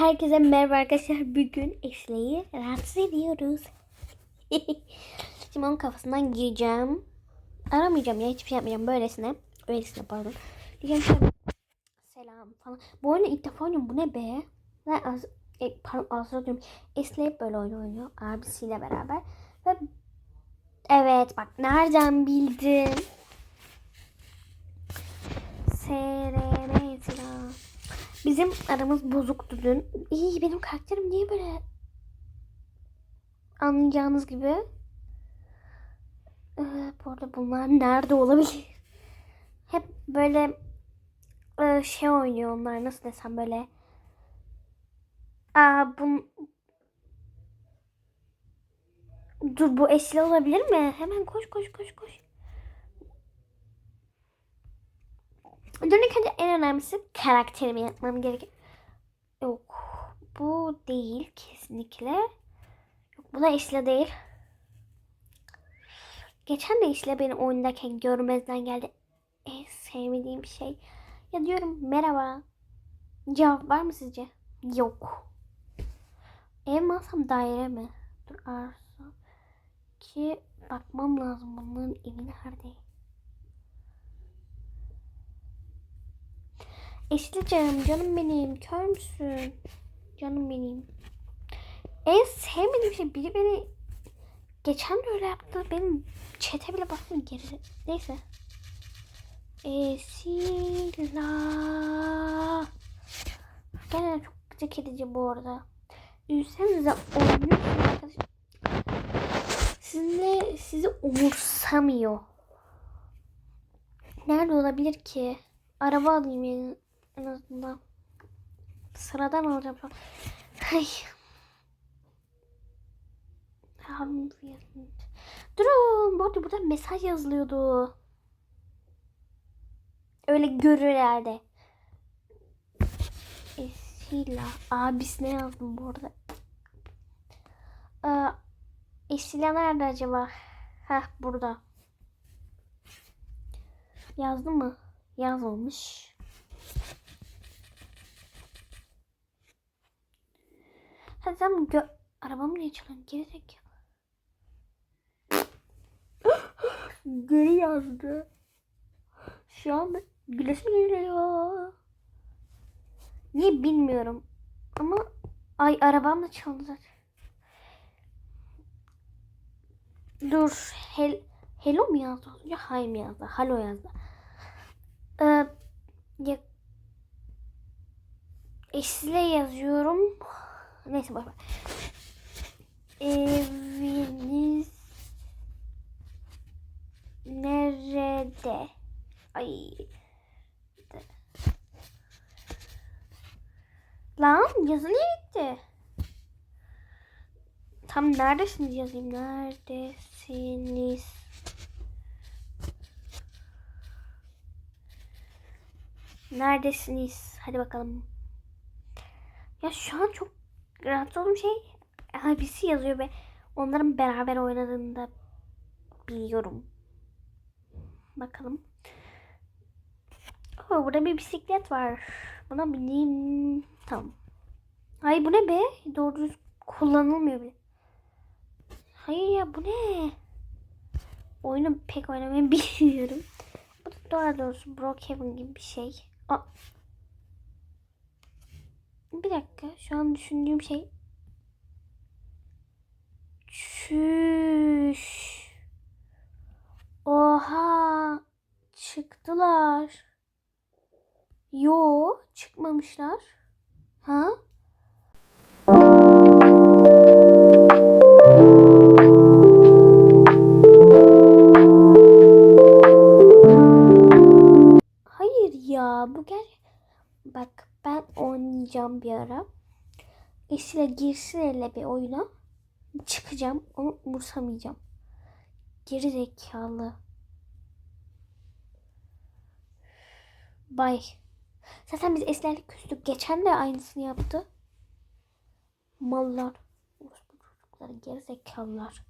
Herkese merhaba arkadaşlar. Bugün Esle'yi rahatsız ediyoruz. Şimdi onun kafasından gireceğim. Aramayacağım ya hiçbir şey yapmayacağım. Böylesine. Öylesine pardon. Diyeceğim şöyle. Selam falan. Bu oyunu ilk defa oynuyorum. Bu ne be? Ben az, e, pardon Azra diyorum. Esle hep böyle oyun oynuyor. Abisiyle beraber. Ve evet bak nereden bildin? Silah. Bizim aramız bozuktu dün. İyi benim karakterim niye böyle anlayacağınız gibi. Ee, bu arada bunlar nerede olabilir? Hep böyle e, şey oynuyor onlar nasıl desem böyle. Aa bun Dur bu eşli olabilir mi? Hemen koş koş koş koş. Dönük önce en önemlisi karakterimi yapmam gerekiyor. Yok. Bu değil kesinlikle. Yok bu da Esla değil. Geçen de Esla beni oyundayken görmezden geldi. En sevmediğim şey. Ya diyorum merhaba. Cevap var mı sizce? Yok. Ev mi daire mi? Dur arsa. Ki bakmam lazım bunların evi nerede? Eşli canım, canım benim. Kör müsün? Canım benim. En sevmediğim şey biri beni geçen de öyle yaptı. Benim çete bile bakmıyor geri. Neyse. Esila. Gene çok gıcık edici bu arada. Üzsenize oynuyorsunuz arkadaşlar. Sizinle sizi umursamıyor. Nerede olabilir ki? Araba alayım yani en azından. Sıradan alacağım. Ay. Durun. Bu arada burada mesaj yazılıyordu. Öyle görür herhalde. Esila. Abisine yazdım bu arada. Ee, Esila nerede acaba? Heh burada. Yazdı mı? Yazmamış. Sen gö arabamı niye çalıyorsun? Geri zekalı. Geri yazdı. Şu an gülesim geliyor. Niye bilmiyorum. Ama ay arabam da çaldı zaten. Dur. Hel Hello mu yazdı? Ya hay mı yazdı? Halo yazdı. Ee, ya, eşle yazıyorum. Neyse boş ver. Eviniz nerede? Ay. Lan yazı niye gitti? Tam neredesiniz yazayım. Neredesiniz? Neredesiniz? Hadi bakalım. Ya şu an çok rahatsız olduğum şey abisi yazıyor ve onların beraber oynadığını da biliyorum. Bakalım. Oh, burada bir bisiklet var. Buna bineyim. Tamam. Ay bu ne be? Doğru düz kullanılmıyor bile. Hayır ya bu ne? Oyunu pek oynamayı bilmiyorum. Bu da doğru doğrusu Brookhaven gibi bir şey. Aa. Bir dakika. Şu an düşündüğüm şey. Çüş. Oha. Çıktılar. Yo, çıkmamışlar. Ha? Bir ara. Esile girsin elle bir oyuna. Çıkacağım onu umursamayacağım. Geri zekalı. Bay. Zaten biz eslerle küstük. Geçen de aynısını yaptı. Mallar. Bu çocuklar geri zekalılar.